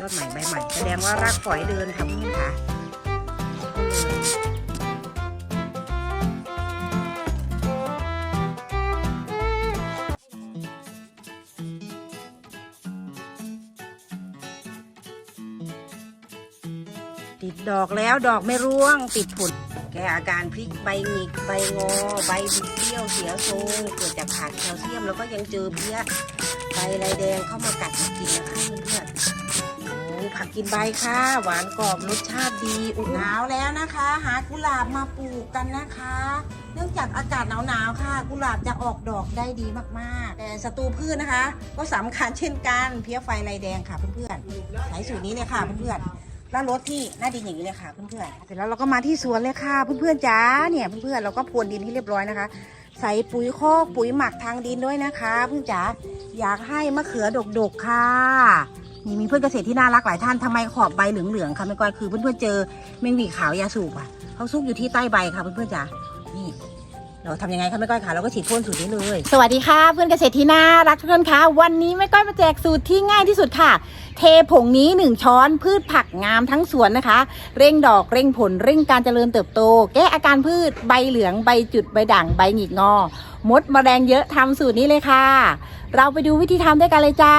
ยอดใหม่ใบใหม่แสดงว่ารากฝอยเดินค่ะเพื่อนค่ะติดดอกแล้วดอกไม่ร่วงติดผลแกอาการพริกใบหงิกใบงอ ใบบิดเบี้ยวเสียทรงเกิดจากขาดแคลเซียมแล้วก็ยังเจอเพี้ยใบลายแดงเข้ามากัดมากินนะคะ ผักกินใบค่ะ หวานกรอบรสชาติดีอุ่นหนาวแล้วนะคะ หากุหลาบมาปลูกกันนะคะ เนื่องจากอากาศหนาวๆค่ะ กุหลาบจะออกดอกได้ดีมากๆ แต่ศัตรูพืชนะคะ ก็สำคัญเช่นกันเพี้ยไฟลายแดงค่ะเพื่อนๆใช้สูตรนี้เลยค่ะเพื่อนๆแล้วรถที่หน้าดินอย่างนี้เลยค่ะเพื่อนๆ เสร็จแล้วเราก็มาที่สวนเลยค่ะเพื่อนๆจ้าเนี่ยเพื่อนๆเราก็พรวนดินให้เรียบร้อยนะคะ ใส่ปุ๋ยคอกปุ๋ยหมักทางดินด้วยนะคะ เพื่อนจ๋าอยากให้มะเขือดกๆค่ะ นี่มีเพื่อนเกษตรที่น่ารักหลายท่านทำไมขอบใบเหลืองๆค่ะไม่ก้อยคือเพื่อนๆเจอแมงวีขาวยาสูบอะเขาซุกอยู่ที่ใต้ใบค่ะเพื่อนๆจ๋านี่เราทำยังไงคะไม่ก้อยขาเราก็ฉีดพ่นสูตรนี้เลย สวัสดีค่ะ เพื่อนเกษตรที่น่ารักทุกคนค่ะวันนี้แม่ก้อยมาแจกสูตรที่ง่ายที่สุดค่ะ เทผงนี้ 1 ช้อนพืชผักงามทั้งสวนนะคะ เร่งดอกเร่งผลเร่งการเจริญเติบโต แก้อาการพืชใบเหลืองใบจุดใบด่างใบหงิกงอ มดมแมลงเยอะทำสูตรนี้เลยค่ะ เราไปดูวิธีทำด้วยกันเลยจ้า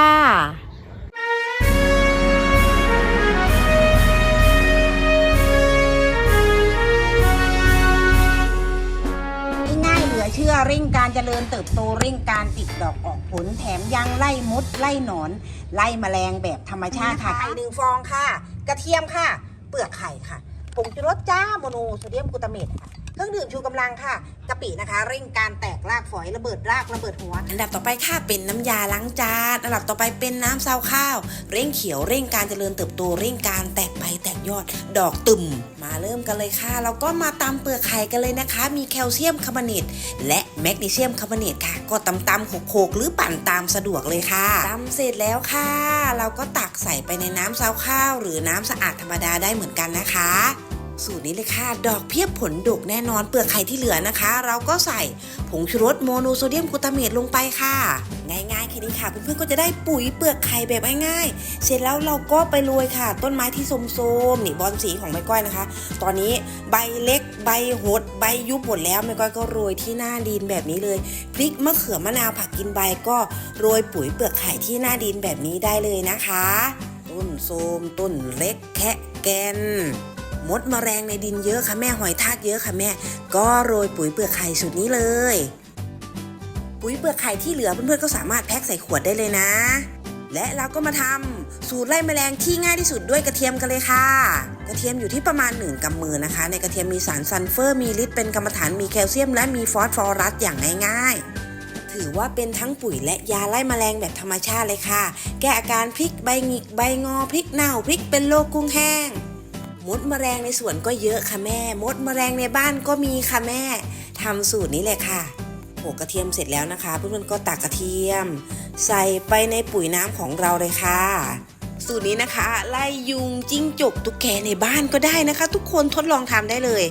พื่อเร่งการเจริญเติบโตเร่งการติดดอกออกผลแถมยังไล่มดไล่หนอน ไล่แมลงแบบธรรมชาติค่ะไข่หนึ่งฟองค่ะ กระเทียมค่ะ เปลือกไข่ค่ะผงชูรสจ้าโมโนโซเดียมกลูตาเมตค่ะ รื่องดื่มชูกำลังค่ะกะปินะคะ เร่งการแตกรากฝอยระเบิดรากระเบิดหัว อันดับต่อไปค่ะเป็นน้ำยาล้างจานอันดับต่อไปเป็นน้ำซาวข้าว เร่งเขียวเร่งการเจริญเติบโตเร่งการแตกใบแตกยอด ดอกตุ่มมาเริ่มกันเลยค่ะ เราก็มาตำเปลือกไข่กันเลยนะคะ มีแคลเซียมคาร์บอเนตและแมกนีเซียมคาร์บอเนตค่ะ ก็ตำตำโขกๆหรือปั่นตามสะดวกเลยค่ะตำเสร็จแล้วค่ะ เราก็ตักใส่ไปในน้ำซาวข้าว หรือน้ำสะอาดธรรมดาได้เหมือนกันนะคะ สูตรนี้เลยค่ะ ดอกเพียบผลดกแน่นอนเปลือกไข่ที่เหลือนะคะ เราก็ใส่ผงชูรสโมโนโซเดียมกลูตาเมตลงไปค่ะ ง่ายๆแค่นี้ค่ะ เพื่อนๆก็จะได้ปุ๋ยเปลือกไข่แบบง่ายๆ เสร็จแล้วเราก็ไปโรยค่ะ ต้นไม้ที่โทรมๆนี่บอลสีของแม่ก้อยนะคะ ตอนนี้ใบเล็กใบหด ใบยุบหมดแล้วแม่ก้อยก็โรยที่หน้าดินแบบนี้เลยพริกมะเขือมะนาวผักกินใบก็โรยปุ๋ยเปลือกไข่ที่หน้าดินแบบนี้ได้เลยนะคะ ต้นโทรมต้นเล็กแคะแกน มดมแมลงในดินเยอะค่ะแม่หอยทากเยอะค่ะแม่ ก็โรยปุ๋ยเปลือกไข่สูตรนี้เลย ปุ๋ยเปลือกไข่ที่เหลือเพื่อนๆก็สามารถแพ็คใส่ขวดได้เลยนะ และเราก็มาทำสูตรไล่แมลงที่ง่ายที่สุดด้วยกระเทียมกันเลยค่ะ กระเทียมอยู่ที่ประมาณ 1กำมือนะคะ ในกระเทียมมีสารซัลเฟอร์มีฤทธิ์เป็นกรรมฐานมีแคลเซียม และมีฟอสฟอรัสอย่างง่ายๆ ถือว่าเป็นทั้งปุ๋ยและยาไล่แมลงแบบธรรมชาติเลยค่ะ แก้อาการพริกใบหงิกใบงอพริกเน่าพริกเป็นโรคกุ้งแห้ง มดแมลงในสวนก็เยอะค่ะแม่ มดแมลงในบ้านก็มีค่ะแม่ทำสูตรนี้เลยค่ะโขกกระเทียมเสร็จแล้วนะคะ เพื่อนๆก็ตักกระเทียม ใส่ไปในปุ๋ยน้ำของเราเลยค่ะ สูตรนี้นะคะ ไล่ยุงจิ้งจกตุ๊กแกในบ้านก็ได้นะคะ ทุกคนทดลองทำได้เลย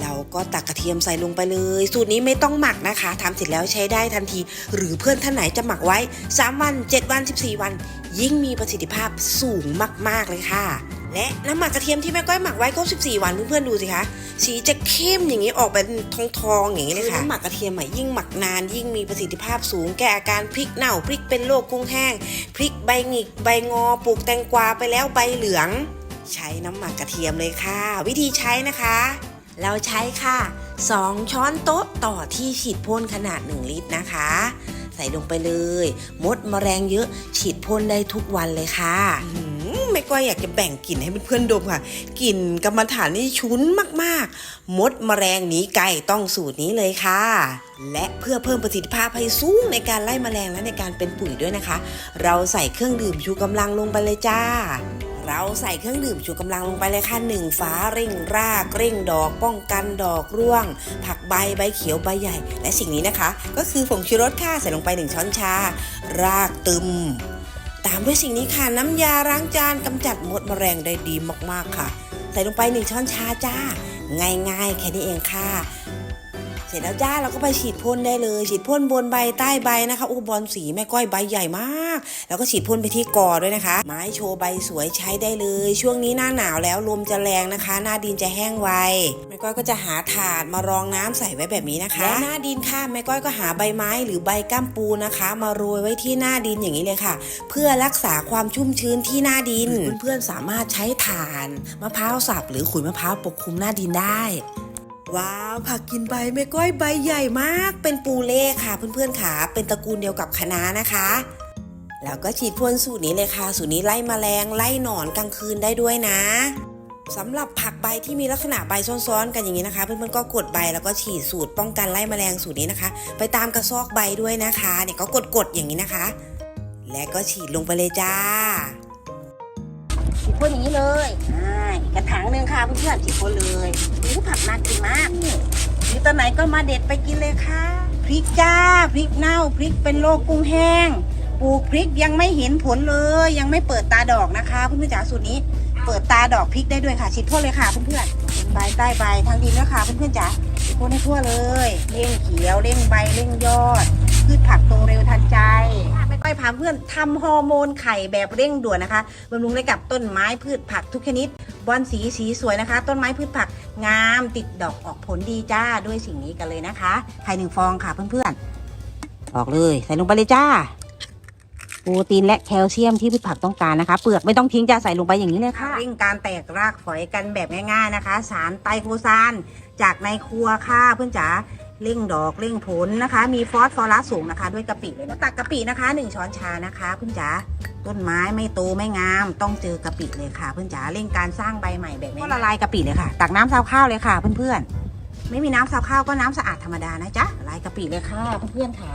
เราก็ตักกระเทียมใส่ลงไปเลย สูตรนี้ไม่ต้องหมักนะคะทำเสร็จแล้วใช้ได้ทันที หรือเพื่อนท่านไหนจะหมักไว้ 3 วัน 7 วัน 14 วัน ยิ่งมีประสิทธิภาพสูงมากๆเลยค่ะ และน้ำหมักกระเทียมที่แม่ก้อยหมักไว้ก็14 วันเพื่อนๆดูสิคะสีจะเข้มอย่างนี้ออกเป็นทองๆอย่างนี้เลยค่ะน้ำหมักกระเทียมอะยิ่งหมักนาน ยิ่งมีประสิทธิภาพสูงแก้อาการพริกเน่าพริกเป็นโรคกุ้งแห้งพริกใบหงิกใบงอปลูกแตงกวาไปแล้วใบเหลือง ใช้น้ำหมักกระเทียมเลยค่ะ วิธีใช้นะคะ เราใช้ค่ะ 2 ช้อนโต๊ะต่อที่ฉีดพ่นขนาด 1 ลิตรนะคะใส่ลงไปเลย มดแมลงเยอะฉีดพ่นได้ทุกวันเลยค่ะ ก้อยอยากจะแบ่งกลิ่นให้เพื่อนๆดมค่ะ กลิ่นกรรมฐานนี่ชุ้นมากๆ มดแมลงหนีไก่ต้องสูตรนี้เลยค่ะ และเพื่อเพิ่มประสิทธิภาพให้สูงในการไล่แมลงและในการเป็นปุ๋ยด้วยนะคะ เราใส่เครื่องดื่มชูกำลังลงไปเลยจ้าเราใส่เครื่องดื่มชูกำลังลงไปเลยค่ะหนึ่งฝาเร่งรากเร่งดอกป้องกันดอกร่วง ผักใบใบเขียวใบใหญ่ และสิ่งนี้นะคะ ก็คือผงชูรสค่ะใส่ลงไปหนึ่งช้อนชา รากตึม ตามด้วยสิ่งนี้ค่ะน้ำยาล้างจานกำจัดมดแมลงได้ดีมากๆค่ะ ใส่ลงไปหนึ่งช้อนชาจ้า ง่ายๆ แค่นี้เองค่ะ ร็จเสร็จแล้วจ้าเราก็ไปฉีดพ่นได้เลย ฉีดพ่นบนใบใต้ใบนะคะอู้บอลสีแม่ก้อยใบใหญ่มาก แล้วก็ฉีดพ่นไปที่กอด้วยนะคะ ไม้โชว์ใบสวยใช้ได้เลย ช่วงนี้หน้าหนาวแล้วลมจะแรงนะคะ หน้าดินจะแห้งไวแม่ก้อยก็จะหาถาดมารองน้ำใส่ไว้แบบนี้นะคะและหน้าดินค่ะแม่ก้อยก็หาใบไม้หรือใบก้ามปูนะคะ มาโรยไว้ที่หน้าดินอย่างนี้เลยค่ะ เพื่อรักษาความชุ่มชื้นที่หน้าดิน เพื่อนๆสามารถใช้ถ่านมะพร้าวสับหรือขุยมะพร้าวปกคลุมหน้าดินได้ ว้าว ผักกินใบแม่ก้อยใบใหญ่มาก เป็นปูเล่ค่ะ เพื่อนๆค่ะ เป็นตระกูลเดียวกับคะน้านะคะ แล้วก็ฉีดพ่นสูตรนี้เลยค่ะ สูตรนี้ไล่แมลงไล่หนอนกลางคืนได้ด้วยนะสำหรับผักใบที่มีลักษณะใบซ้อนๆ กันอย่างนี้นะคะ เพื่อนๆก็กดใบแล้วก็ฉีดสูตรป้องกันไล่แมลงสูตรนี้นะคะ ไปตามกระซอกใบด้วยนะคะเนี่ยก็กดๆอย่างนี้นะคะ และก็ฉีดลงไปเลยจ้า ฉีดพ่นอย่างนี้เลยอ่าอีกกระถางหนึ่งค่ะเพื่อนๆฉีดพ่นเลยนี่ผักน่ากินมากนี่มีตัวไหนก็มาเด็ดไปกินเลยค่ะ พริกจ้า พริกเน่า พริกเป็นโรคกุ้งแห้ง ปลูกพริกยังไม่เห็นผลเลย ยังไม่เปิดตาดอกนะคะเพื่อนๆจ๋าสูตรนี้ เปิดตาดอกพริกได้ด้วยค่ะฉีดพ่นเลยค่ะเพื่อนๆใบใต้ใบทางดินด้วยค่ะเพื่อนๆจ๋าฉีดพ่นให้ทั่วเลยเร่งเขียวเร่งใบเร่งยอด พืชผักโตเร็วทันใจ อยพาเพื่อนทำฮอร์โมนไข่แบบเร่งด่วนนะคะบำรุงให้กับต้นไม้พืชผักทุกชนิด บอนสีสีสวยนะคะ ต้นไม้พืชผักงามติดดอกออกผลดีจ้าด้วยสิ่งนี้กันเลยนะคะไข่หนึ่งฟองค่ะเพื่อนๆออกเลยใส่ลงไปเลยจ้าโปรตีนและแคลเซียมที่พืชผักต้องการนะคะ เปลือกไม่ต้องทิ้งจะใส่ลงไปอย่างนี้เลยค่ะเร่งการแตกรากฝอยกันแบบง่าย ๆนะคะ สารไตรโคซานจากในครัวค่ะเพื่อนจ๋า เร่งดอกเร่งผลนะคะ มีฟอสฟอรัสสูงนะคะ ด้วยกะปิเลยนะตักกะปินะคะหนึ่งช้อนชานะคะเพื่อนจ๋าต้นไม้ไม่โตไม่งาม ต้องเจอกะปิเลยค่ะ เพื่อนจ๋าเร่งการสร้างใบใหม่แบบนี้ก็ละลายกะปิเลยค่ะ ตักน้ำซาวข้าวเลยค่ะ เพื่อนๆไม่มีน้ำซาวข้าวก็น้ำสะอาดธรรมดานะจ๊ะละลายกะปิเลยค่ะเพื่อนๆค่ะ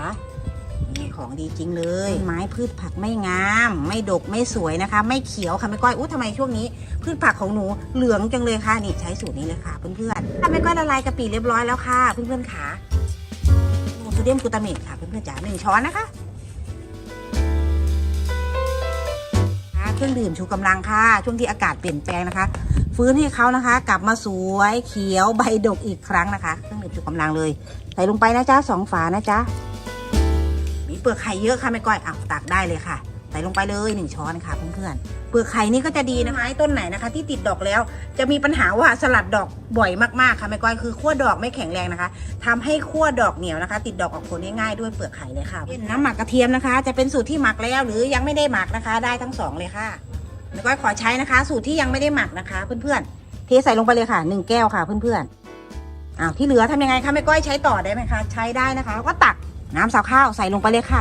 ของดีจริงเลยไม้พืชผักไม่งาม ไม่ดกไม่สวยนะคะ ไม่เขียวค่ะแม่ก้อยอู้ทำไมช่วงนี้ พืชผักของหนูเหลืองจังเลยค่ะนี่ใช้สูตรนี้เลยค่ะเพื่อนๆถ้าแม่ก้อยละลายกะปิเรียบร้อยแล้วค่ะเพื่อนๆค่ะโมโซเดียมกลูตาเมตค่ะเพื่อนๆจ๋าหนึ่งช้อนนะคะค่ะเครื่องดื่มชูกำลังค่ะช่วงที่อากาศเปลี่ยนแปลงนะคะฟื้นให้เขานะคะ กลับมาสวยเขียวใบดกอีกครั้งนะคะ เครื่องดื่มชูกำลังเลย ใส่ลงไปนะจ๊ะสองฝานะจ๊ะ มีเปลือกไข่เยอะค่ะแม่ก้อยอะตักได้เลยค่ะใส่ลงไปเลยหนึ่งช้อนค่ะเพื่อนๆเปลือกไข่นี่ก็จะดีนะคะไม้ต้นไหนนะคะ ที่ติดดอกแล้ว จะมีปัญหาว่าสลัดดอกบ่อยมากๆค่ะแม่ก้อยคือขั้วดอกไม่แข็งแรงนะคะทำให้ขั้วดอกเหนียวนะคะ ติดดอกออกผลง่ายๆด้วยเปลือกไข่เลยค่ะเป็นน้ำหมักกระเทียมนะคะ จะเป็นสูตรที่หมักแล้ว หรือยังไม่ได้หมักนะคะ ได้ทั้งสองเลยค่ะแม่ก้อยขอใช้นะคะ สูตรที่ยังไม่ได้หมักนะคะ เพื่อนๆเทใส่ลงไปเลยค่ะหนึ่งแก้วค่ะเพื่อนๆอ้าวที่เหลือทำยังไงคะแม่ก้อยใช้ต่อได้ไหมคะ ใช้ได้นะคะแล้วก็ตัก น้ำสาวข้าวใส่ลงไปเลยค่ะ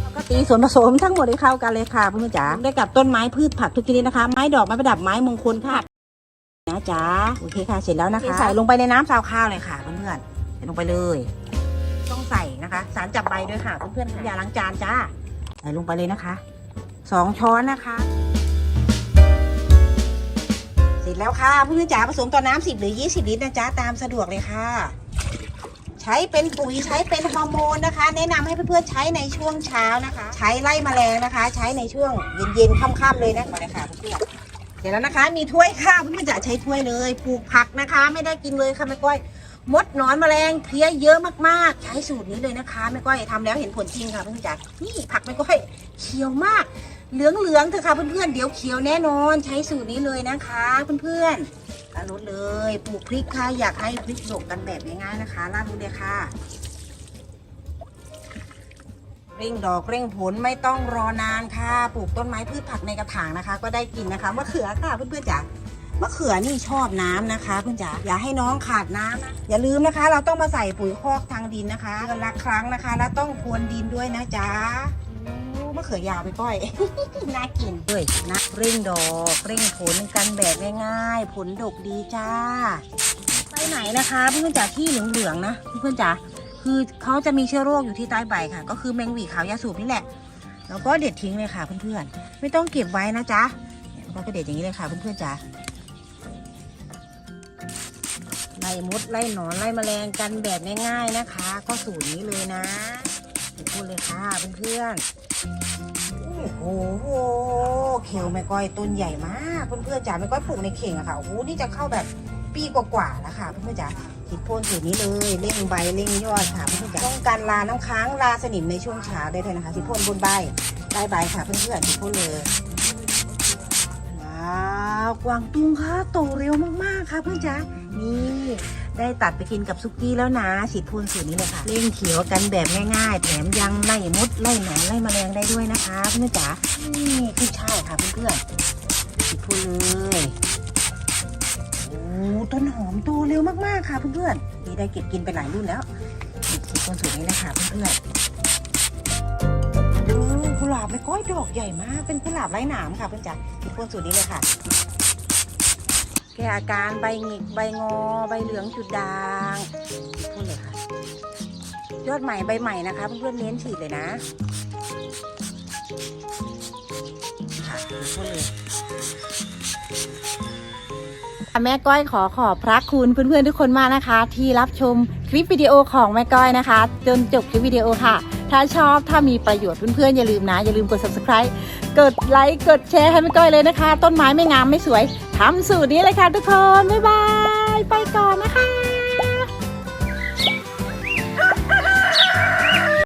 แล้วก็ตีส่วนผสมทั้งหมดให้เข้ากันเลยค่ะเพื่อนจ๋าได้กับต้นไม้พืชผักทุกชนิดนะคะ ไม้ดอกไม้ประดับไม้มงคลค่ะนะจ๊ะโอเคค่ะเสร็จแล้วนะคะใส่ลงไปในน้ำสาวข้าวเลยค่ะเพื่อนๆใส่ลงไปเลย ต้องใส่นะคะ สารจับใบด้วยค่ะเพื่อนๆค่ะอย่าล้างจานจ้าใส่ลงไปเลยนะคะสองช้อนนะคะ เสร็จแล้วค่ะเพื่อนๆจ๋าผสมต่อน้ำ10หรือ20ลิตรนะจ๊ะตามสะดวกเลยค่ะ ใช้เป็นปุ๋ยใช้เป็นฮอร์โมนนะคะ แนะนำให้เพื่อนๆใช้ในช่วงเช้านะคะ ใช้ไล่แมลงนะคะ ใช้ในช่วงเย็นๆค่ำๆเลยนะมาเลยค่ะเพื่อนๆเสร็จแล้วนะคะ มีถ้วยค่ะเพื่อนๆจ๋าใช้ถ้วยเลยปลูกผักนะคะ ไม่ได้กินเลยค่ะแม่ก้อยมดหนอนแมลงเพลี้ยเยอะมากๆ ใช้สูตรนี้เลยนะคะแม่ก้อยทำแล้วเห็นผลจริงค่ะเพื่อนๆจ๋านี่ผักแม่ก้อยเขียวมากเหลืองๆเถอะค่ะเพื่อนๆเดี๋ยวเขียวแน่นอน ใช้สูตรนี้เลยนะคะ เพื่อนๆาดรสเลยปลูกพริกค่ะอยากให้พริกดกกันแบบง่ายๆนะคะลาดรสเลยค่ะเร่งดอกเร่งผลไม่ต้องรอนานค่ะ ปลูกต้นไม้พืชผักในกระถางนะคะ ก็ได้กินนะคะมะเขือค่ะเพื่อนๆจ๋ามะเขือนี่ชอบน้ำนะคะเพื่อนจ๋าอย่าให้น้องขาดน้ำนะอย่าลืมนะคะ เราต้องมาใส่ปุ๋ยคอกทางดินนะคะเดือนละครั้งนะคะ แล้วต้องพรวนดินด้วยนะจ๊ะะเขือยาวไปก้อย น่ากินด้ยนะเร่งดอกเร่งผลกันแบบง่ายๆ ผลดกดีจ้า ไปไหนนะคะเพื่อนๆจ๋าที่เหลืองๆนะเพื่อนๆจ๋าคือเขาจะมีเชื้อโรคอยู่ที่ใต้ใบค่ะ ก็คือแมงหวีขาวยาสูบนี่แหละแล้วก็เด็ดทิ้งเลยค่ะเพื่อนๆไม่ต้องเก็บไว้นะจ๊ะแล้วก็เด็ดอย่างนี้เลยค่ะเพื่อนๆจ๋าไล่มดไล่หนอนไล่แมลงกันแบบง่ายๆนะคะ ก็สูตรนี้เลยนะพูดเลยค่ะเพื่อนๆ โอ้โหเขียวแม่ก้อยต้นใหญ่มากเพื่อนๆจ๋าแม่ก้อยปลูกในเข่งอะค่ะโอ้โหนี่จะเข้าแบบปีกว่าๆแล้วค่ะเพื่อนๆจ๋าฉีดพ่นสูตรนี้เลยเร่งใบเร่งยอดค่ะเพื่อนๆจ๋าป้องกันลาน้ำค้างลาสนิมในช่วงเช้าได้ด้วยนะคะฉีดพ่นบนใบใต้ใบค่ะเพื่อนๆฉีดพ่นเลยว้าวกวางตุ้งค่ะโตเร็วมากๆค่ะเพื่อนจ๋านี่ ได้ตัดไปกินกับซุกี้แล้วนะฉีดพ่นสูตรนี้เลยค่ะเร่งเขียวกันแบบง่ายๆ แถมยังไล่มดไล่หนอนไล่แมลงได้ด้วยนะคะเพื่อนจ๋านี่ขึ้ช่ายค่ะเพื่อนๆฉีดพ่นเลยโอ้ต้นหอมโตเร็วมากๆค่ะเพื่อนๆนี่ได้เก็บกินไปหลายรุ่นแล้วฉีดพ่นสูตรนี้เลยค่ะเพื่อนๆกุหลาบไม่ก้อยดอกใหญ่มากเป็นกุหลาบไร้หนามค่ะเพื่อนจ๋าฉีดพ่นสูตรนี้เลยค่ะ แก้อาการใบหงิกใบงอ ใบเหลืองจุดด่างพูดเลยค่ะ ยอดใหม่ใบใหม่นะคะ เพื่อนๆเน้นฉีดเลยนะค่ะพูดเลยแม่ก้อยขอขอบพระคุณเพื่อนๆทุกคนมากนะคะ ที่รับชมคลิปวิดีโอของแม่ก้อยนะคะ จนจบคลิปวิดีโอค่ะ ถ้าชอบถ้ามีประโยชน์เพื่อนๆอย่าลืมนะ อย่าลืมกด subscribe กดไลค์กดแชร์ให้แม่ก้อยเลยนะคะ ต้นไม้ไม่งามไม่สวยทำสูตรนี้เลยค่ะทุกคน บ๊ายบาย ไปก่อนนะคะ